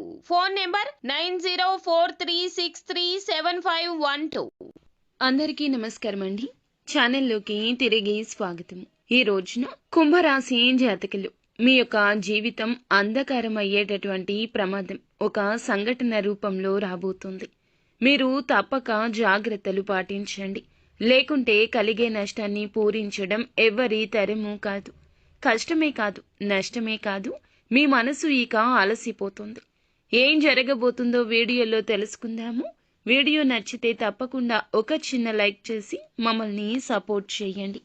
Phone number nine zero four three six three seven five one two. అందరికీ నమస్కారం అండి. ఛానల్లోకి తిరిగి స్వాగతం. ఈ రోజున కుంభరాశి జాతకులు మీ యొక్క జీవితం అంధకారం అయ్యేటటువంటి ప్రమాదం ఒక సంఘటన రూపంలో రాబోతుంది. మీరు తప్పక జాగ్రత్తలు పాటించండి. లేకుంటే కలిగే నష్టాన్ని పూరించడం ఎవ్వరి తరము కాదు. కష్టమే కాదు నష్టమే కాదు. మీ మనసు ఇక అలసిపోతుంది. ఏం జరగబోతుందో వీడియోలో తెలుసుకుందాము. వీడియో నచ్చితే తప్పకుండా ఒక చిన్న లైక్ చేసి మమ్మల్ని సపోర్ట్ చేయండి.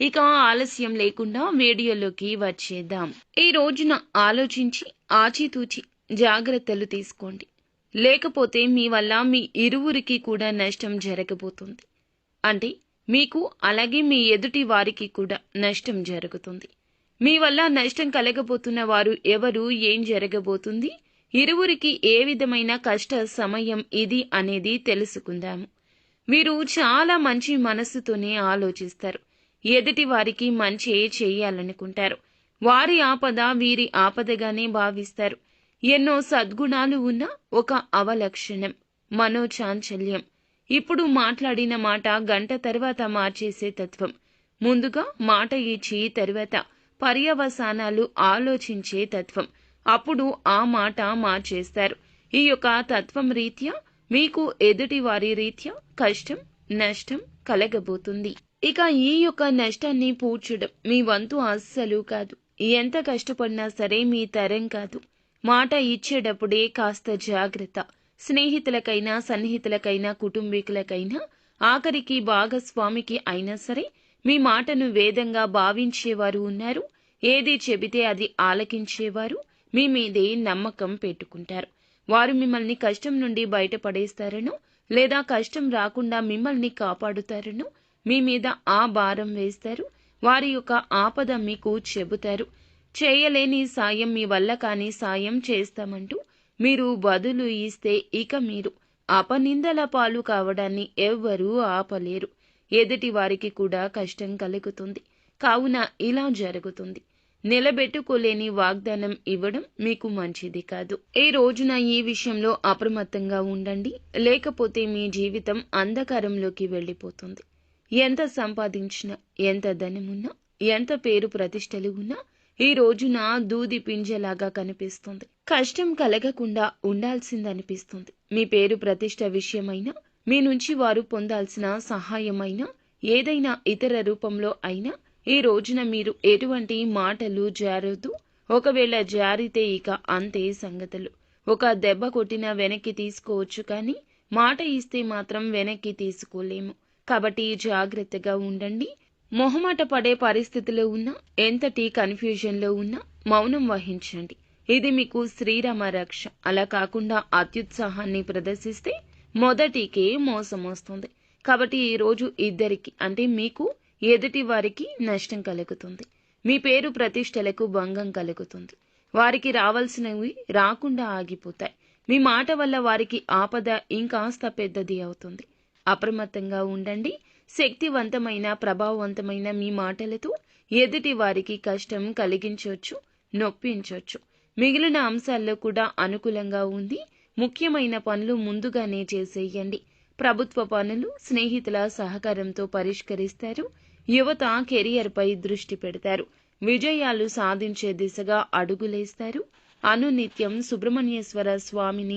ఇక ఆలస్యం లేకుండా వీడియోలోకి వచ్చేద్దాం. ఈ రోజున ఆలోచించి ఆచితూచి జాగ్రత్తలు తీసుకోండి. లేకపోతే మీ వల్ల మీ ఇరువురికి కూడా నష్టం జరగబోతుంది. అంటే మీకు అలాగే మీ ఎదుటి వారికి కూడా నష్టం జరుగుతుంది. మీ వల్ల నష్టం కలగబోతున్న వారు ఎవరు ఏం జరగబోతుంది? ఇరువురికి ఏ విధమైన కష్ట సమయం ఇది అనేది తెలుసుకుందాము వీరు చాలా మంచి మనస్సుతోనే ఆలోచిస్తారు. ఎదుటి వారికి మంచి చేయాలనుకుంటారు. వారి ఆపద వీరి ఆపదగానే భావిస్తారు. ఎన్నో సద్గుణాలు ఉన్న ఒక అవలక్షణం మనోచాంచల్యం. ఇప్పుడు మాట్లాడిన మాట గంట తర్వాత మార్చేసే తత్వం. ముందుగా మాట ఇచ్చి తర్వాత పర్యవసానాలు ఆలోచించే తత్వం. అప్పుడు ఆ మాట మార్చేస్తారు. ఈ యొక్క తత్వం రీత్యా మీకు ఎదుటి వారి రీత్యా కష్టం నష్టం కలగబోతుంది. ఇక ఈ యొక్క నష్టాన్ని పూడ్చడం మీ వంతు అస్సలు కాదు. ఎంత కష్టపడినా సరే మీ తరం కాదు. మాట ఇచ్చేటప్పుడే కాస్త జాగ్రత్త. స్నేహితులకైనా సన్నిహితులకైనా కుటుంబీకులకైనా ఆఖరికి భాగస్వామికి అయినా సరే మీ మాటను వేదంగా భావించేవారు ఉన్నారు. ఏది చెబితే అది ఆలకించేవారు. మీ మీదే నమ్మకం పెట్టుకుంటారు. వారు మిమ్మల్ని కష్టం నుండి బయటపడేస్తారనో? లేదా కష్టం రాకుండా మిమ్మల్ని కాపాడుతారనో? మీ మీద ఆ భారం వేస్తారు? వారి యొక్క ఆపద మీకు చెబుతారు. చేయలేని సాయం మీ వల్ల కాని సాయం చేస్తామంటూ మీరు బదులు ఇస్తే ఇక మీరు అపనిందల పాలు కావడాన్ని ఎవ్వరూ ఆపలేరు. ఎదుటి వారికి కూడా కష్టం కలుగుతుంది. కావున ఇలా జరుగుతుంది. నిలబెట్టుకోలేని వాగ్దానం ఇవ్వడం మీకు మంచిది కాదు. ఈ రోజున ఈ విషయంలో అప్రమత్తంగా ఉండండి. లేకపోతే మీ జీవితం అంధకారంలోకి వెళ్ళిపోతుంది. ఎంత సంపాదించినా ఎంత ధనమున్నా ఎంత పేరు ప్రతిష్టలు ఉన్నా ఈ రోజున దూది పింజలాగా కనిపిస్తుంది. కష్టం కలగకుండా ఉండాల్సిందనిపిస్తుంది. మీ పేరు ప్రతిష్ట విషయమైనా మీ నుంచి వారు పొందాల్సిన సహాయమైనా ఏదైనా ఇతర రూపంలో అయినా ఈ రోజున మీరు ఎటువంటి మాటలు జారొద్దు. ఒకవేళ జారితే ఇక అంతే సంగతులు. ఒక దెబ్బ కొట్టిన వెనక్కి తీసుకోవచ్చు కానీ మాట ఇస్తే మాత్రం వెనక్కి తీసుకోలేము. కాబట్టి జాగ్రత్తగా ఉండండి. మొహమాట పడే పరిస్థితిలో ఉన్నా ఎంతటి కన్ఫ్యూజన్లో ఉన్నా మౌనం వహించండి. ఇది మీకు శ్రీరామ రక్ష. అలా కాకుండా అత్యుత్సాహాన్ని ప్రదర్శిస్తే మొదటికే మోసం వస్తుంది కాబట్టి ఈరోజు ఇద్దరికి అంటే మీకు ఎదుటి వారికి నష్టం కలుగుతుంది. మీ పేరు ప్రతిష్టలకు భంగం కలుగుతుంది. వారికి రావాల్సినవి రాకుండా ఆగిపోతాయి. మీ మాట వల్ల వారికి ఆపద ఇంకాస్త పెద్దది అవుతుంది. అప్రమత్తంగా ఉండండి. శక్తివంతమైన ప్రభావవంతమైన మీ మాటలతో ఎదుటి వారికి కష్టం కలిగించవచ్చు నొప్పించవచ్చు. మిగిలిన అంశాల్లో కూడా అనుకూలంగా ఉంది ముఖ్యమైన పనులు ముందుగానే చేసేయండి. ప్రభుత్వ పనులు స్నేహితుల సహకారంతో పరిష్కరిస్తారు. యువత కెరియర్పై దృష్టి పెడతారు. విజయాలు సాధించే దిశగా అడుగులేస్తారు. అనునిత్యం సుబ్రహ్మణ్యేశ్వర స్వామిని